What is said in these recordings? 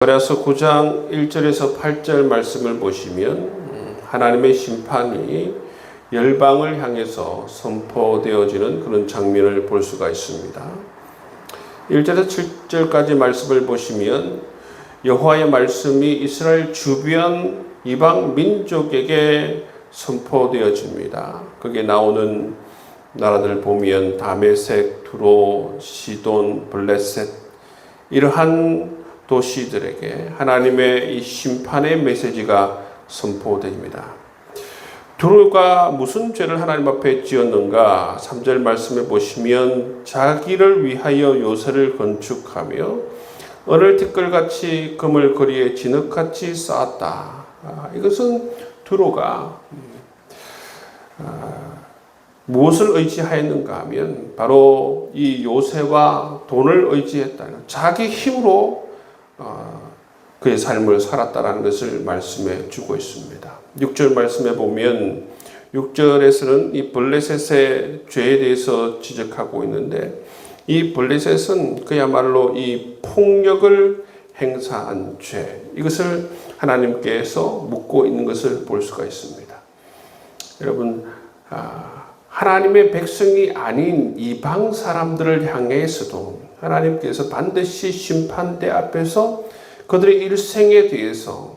그래서 9장 1절에서 8절 말씀을 보시면 음, 하나님의 심판이 열방을 향해서 선포되어지는 그런 장면을 볼 수가 있습니다. 1절에서 7절까지 말씀을 보시면 여호와의 말씀이 이스라엘 주변 이방 민족에게 선포되어집니다. 거기에 나오는 나라들 보면 다메섹, 두로, 시돈, 블레셋 이러한 도시들에게 하나님의 이 심판의 메시지가 선포됩니다. 두루가 무슨 죄를 하나님 앞에 지었는가? 3절 말씀에 보시면 자기를 위하여 요새를 건축하며 은을 티끌같이 금을 거리에 진흙같이 쌓았다. 아, 이것은 두로가 아, 무엇을 의지하였는가 하면 바로 이 요새와 돈을 의지했다는 자기 힘으로 어, 그의 삶을 살았다라는 것을 말씀해 주고 있습니다. 6절 말씀에 보면 6절에서는 이 블레셋의 죄에 대해서 지적하고 있는데 이 블레셋은 그야말로 이 폭력을 행사한 죄 이것을 하나님께서 묻고 있는 것을 볼 수가 있습니다. 여러분 아, 하나님의 백성이 아닌 이방 사람들을 향해서도 하나님께서 반드시 심판대 앞에서 그들의 일생에 대해서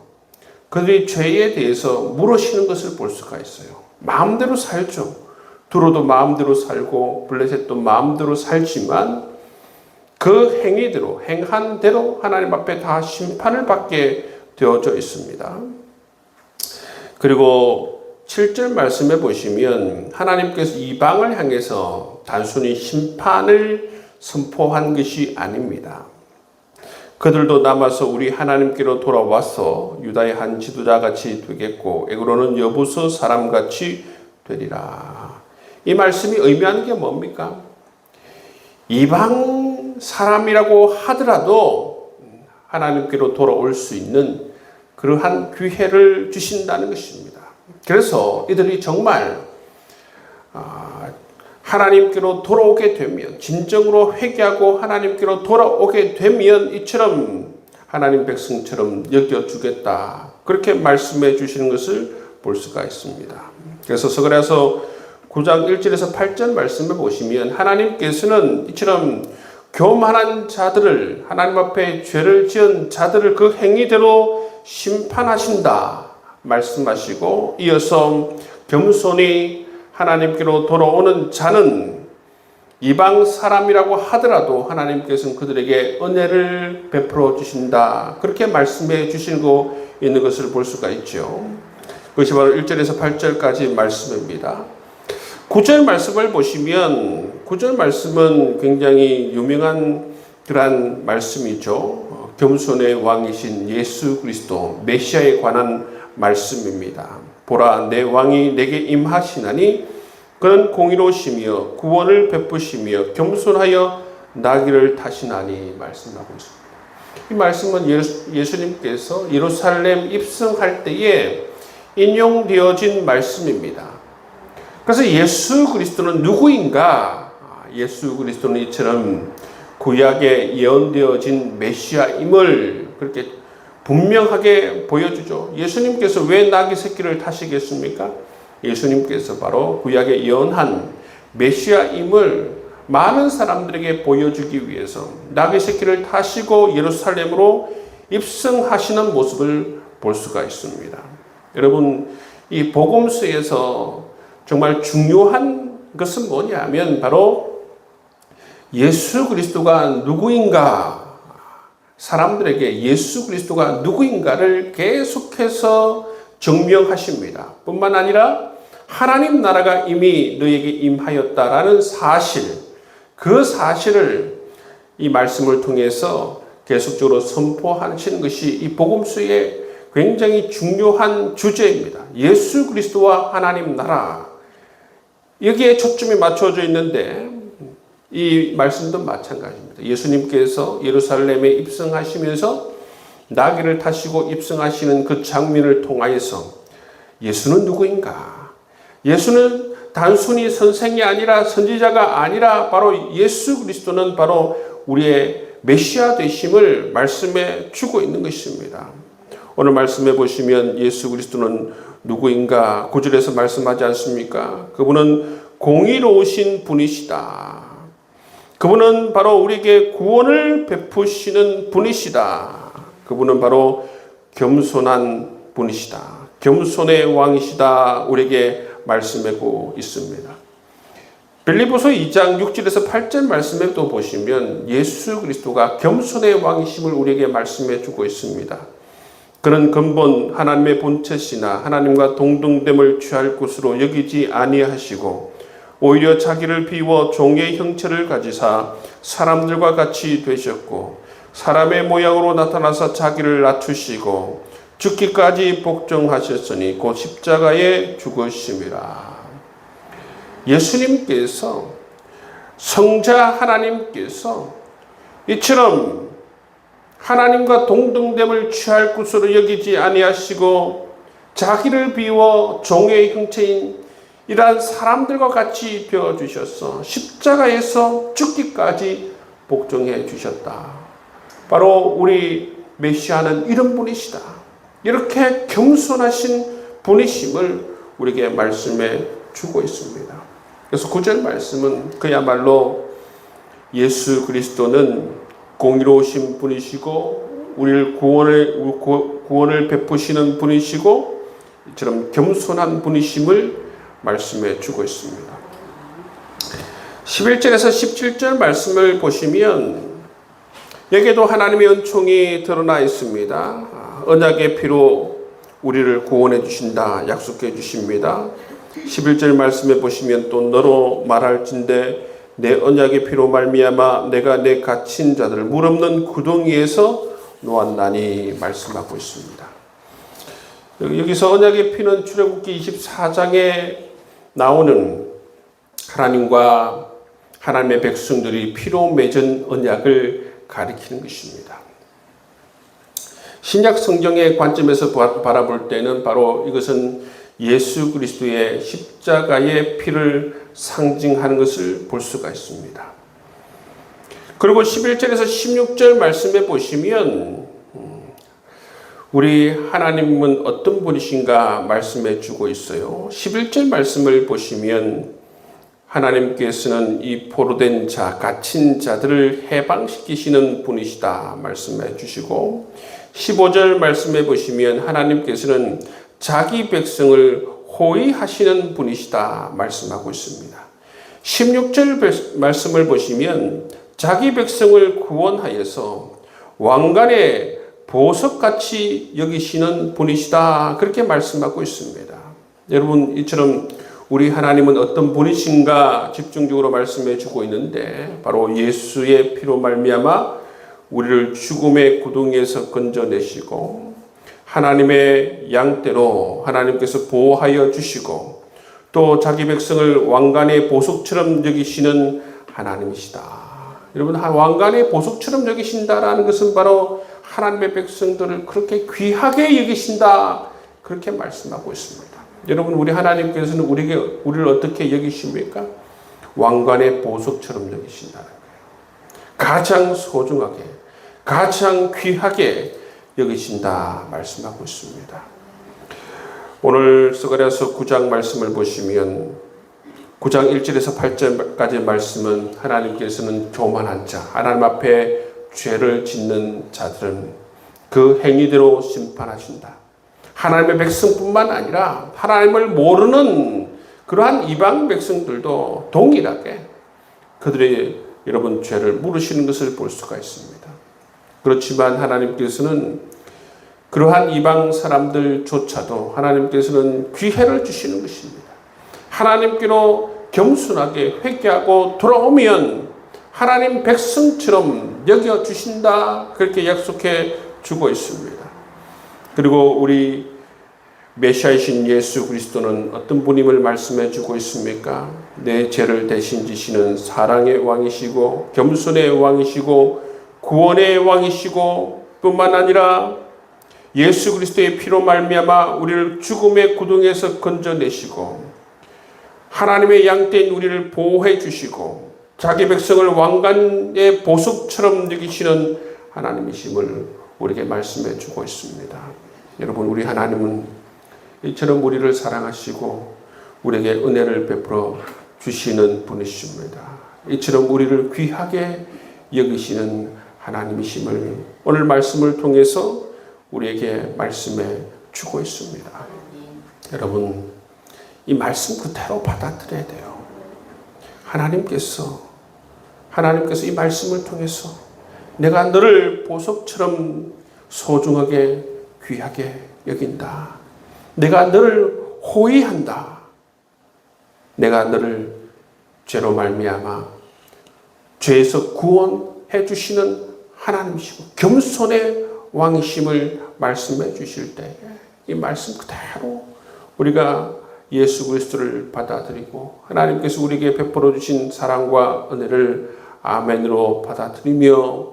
그들의 죄에 대해서 물으시는 것을 볼 수가 있어요. 마음대로 살죠. 두로도 마음대로 살고 블레셋도 마음대로 살지만 그 행위대로 행한 대로 하나님 앞에 다 심판을 받게 되어져 있습니다. 그리고 7절 말씀에 보시면 하나님께서 이방을 향해서 단순히 심판을 선포한 것이 아닙니다. 그들도 남아서 우리 하나님께로 돌아와서 유다의 한 지도자 같이 되겠고 에그로는 여부서 사람 같이 되리라. 이 말씀이 의미하는 게 뭡니까? 이방 사람이라고 하더라도 하나님께로 돌아올 수 있는 그러한 기회를 주신다는 것입니다. 그래서 이들이 정말 하나님께로 돌아오게 되면 진정으로 회개하고 하나님께로 돌아오게 되면 이처럼 하나님 백성처럼 여겨주겠다 그렇게 말씀해 주시는 것을 볼 수가 있습니다. 그래서 서글에서 9장 1절에서 8절 말씀을 보시면 하나님께서는 이처럼 교만한 자들을 하나님 앞에 죄를 지은 자들을 그 행위대로 심판하신다 말씀하시고 이어서 겸손히 하나님께로 돌아오는 자는 이방 사람이라고 하더라도 하나님께서는 그들에게 은혜를 베풀어 주신다. 그렇게 말씀해 주시고 있는 것을 볼 수가 있죠. 그것이 바로 1절에서 8절까지 말씀입니다. 9절 말씀을 보시면 9절 말씀은 굉장히 유명한 그러한 말씀이죠. 겸손의 왕이신 예수 그리스도 메시아에 관한 말씀입니다. 보라 내 왕이 내게 임하시나니 그는 공의로우시며 구원을 베푸시며 겸손하여 나귀를 타시나니 말씀하고 있습니다. 이 말씀은 예수 님께서 예루살렘 입성할 때에 인용되어진 말씀입니다. 그래서 예수 그리스도는 누구인가? 예수 그리스도는 이처럼 구약에 예언되어진 메시아임을 그렇게 분명하게 보여주죠. 예수님께서 왜 나귀 새끼를 타시겠습니까? 예수님께서 바로 구약에 예언한 메시아임을 많은 사람들에게 보여주기 위해서 나귀 새끼를 타시고 예루살렘으로 입성하시는 모습을 볼 수가 있습니다. 여러분, 이 복음서에서 정말 중요한 것은 뭐냐면 바로 예수 그리스도가 누구인가 사람들에게 예수 그리스도가 누구인가를 계속해서 증명하십니다. 뿐만 아니라 하나님 나라가 이미 너에게 임하였다라는 사실, 그 사실을 이 말씀을 통해서 계속적으로 선포하시는 것이 이 복음서의 굉장히 중요한 주제입니다. 예수 그리스도와 하나님 나라. 여기에 초점이 맞춰져 있는데 이 말씀도 마찬가지입니다. 예수님께서 예루살렘에 입성하시면서 나귀를 타시고 입성하시는 그 장면을 통하여서 예수는 누구인가? 예수는 단순히 선생이 아니라 선지자가 아니라 바로 예수 그리스도는 바로 우리의 메시아 되심을 말씀해 주고 있는 것입니다. 오늘 말씀해 보시면 예수 그리스도는 누구인가 구절에서 말씀하지 않습니까? 그분은 공의로우신 분이시다. 그분은 바로 우리에게 구원을 베푸시는 분이시다. 그분은 바로 겸손한 분이시다. 겸손의 왕이시다. 우리에게 말씀하고 있습니다. 빌리보서 2장 6절에서 8절 말씀에 또 보시면 예수 그리스도가 겸손의 왕이심을 우리에게 말씀해 주고 있습니다. 그는 근본 하나님의 본체시나 하나님과 동등됨을 취할 것으로 여기지 아니하시고 오히려 자기를 비워 종의 형체를 가지사 사람들과 같이 되셨고 사람의 모양으로 나타나서 자기를 낮추시고 죽기까지 복종하셨으니 곧 십자가에 죽으심이라. 예수님께서 성자 하나님께서 이처럼 하나님과 동등됨을 취할 것으로 여기지 아니하시고 자기를 비워 종의 형체인 이러한 사람들과 같이 되어 주셔서 십자가에서 죽기까지 복종해 주셨다. 바로 우리 메시아는 이런 분이시다. 이렇게 겸손하신 분이심을 우리에게 말씀해 주고 있습니다. 그래서 구절 말씀은 그야말로 예수 그리스도는 공의로우신 분이시고 우리를 구원을 구원을 베푸시는 분이시고 이처럼 겸손한 분이심을 말씀해 주고 있습니다. 11절에서 17절 말씀을 보시면 여기에도 하나님의 은총이 드러나 있습니다. 언약의 피로 우리를 구원해 주신다 약속해 주십니다. 11절 말씀에 보시면 또 너로 말할진대 내 언약의 피로 말미암아 내가 내 갇힌 자들을 물 없는 구덩이에서 놓았나니 말씀하고 있습니다. 여기서 언약의 피는 출애굽기 24장에 나오는 하나님과 하나님의 백성들이 피로 맺은 언약을 가리키는 것입니다. 신약 성경의 관점에서 바라볼 때는 바로 이것은 예수 그리스도의 십자가의 피를 상징하는 것을 볼 수가 있습니다. 그리고 11절에서 16절 말씀에 보시면 음, 우리 하나님은 어떤 분이신가 말씀해 주고 있어요. 11절 말씀을 보시면 하나님께서는 이 포로된 자, 갇힌 자들을 해방시키시는 분이시다 말씀해 주시고 15절 말씀해 보시면 하나님께서는 자기 백성을 호위하시는 분이시다 말씀하고 있습니다. 16절 말씀을 보시면 자기 백성을 구원하여서 왕관의 보석같이 여기시는 분이시다 그렇게 말씀하고 있습니다. 여러분 이처럼 우리 하나님은 어떤 분이신가 집중적으로 말씀해 주고 있는데 바로 예수의 피로 말미암아 우리를 죽음의 구덩이에서 건져내시고 하나님의 양대로 하나님께서 보호하여 주시고 또 자기 백성을 왕관의 보석처럼 여기시는 하나님이시다. 여러분 왕관의 보석처럼 여기신다라는 것은 바로 하나님의 백성들을 그렇게 귀하게 여기신다 그렇게 말씀하고 있습니다. 여러분 우리 하나님께서는 우리에게 우리를 어떻게 여기십니까? 왕관의 보석처럼 여기신다는 거예요. 가장 소중하게, 가장 귀하게 여기신다 말씀하고 있습니다. 오늘 스가랴서 9장 말씀을 보시면 9장 1절에서 8절까지 말씀은 하나님께서는 교만한 자, 하나님 앞에 죄를 짓는 자들은 그 행위대로 심판하신다. 하나님의 백성뿐만 아니라 하나님을 모르는 그러한 이방 백성들도 동일하게 그들의 여러분 죄를 물으시는 것을 볼 수가 있습니다. 그렇지만 하나님께서는 그러한 이방 사람들조차도 하나님께서는 기회를 주시는 것입니다. 하나님께로 겸손하게 회개하고 돌아오면 하나님 백성처럼 여겨 주신다 그렇게 약속해 주고 있습니다. 그리고 우리 메시아이신 예수 그리스도는 어떤 분임을 말씀해 주고 있습니까? 내 죄를 대신 지시는 사랑의 왕이시고 겸손의 왕이시고 구원의 왕이시고 뿐만 아니라 예수 그리스도의 피로 말미암아 우리를 죽음의 구덩이에서 건져내시고 하나님의 양떼인 우리를 보호해 주시고 자기 백성을 왕관의 보석처럼 여기시는 하나님이심을 우리에게 말씀해 주고 있습니다. 여러분 우리 하나님은 이처럼 우리를 사랑하시고 우리에게 은혜를 베풀어 주시는 분이십니다. 이처럼 우리를 귀하게 여기시는 하나님이심을 오늘 말씀을 통해서 우리에게 말씀해 주고 있습니다. 여러분 이 말씀 그대로 받아들여야 돼요. 하나님께서 하나님께서 이 말씀을 통해서 내가 너를 보석처럼 소중하게 귀하게 여긴다. 내가 너를 호의한다. 내가 너를 죄로 말미암아 죄에서 구원해 주시는 하나님이시고 겸손의 왕이심을 말씀해 주실 때 이 말씀 그대로 우리가 예수 그리스도를 받아들이고 하나님께서 우리에게 베풀어 주신 사랑과 은혜를 아멘으로 받아들이며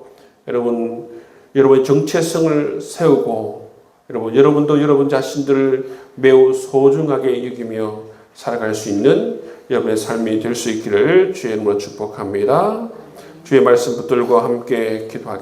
여러분 여러분의 정체성을 세우고 여러분 여러분도 여러분 자신들을 매우 소중하게 여기며 살아갈 수 있는 여러분의 삶이 될 수 있기를 주의 이름으로 축복합니다. 주의 말씀 붙들고 함께 기도하겠습니다.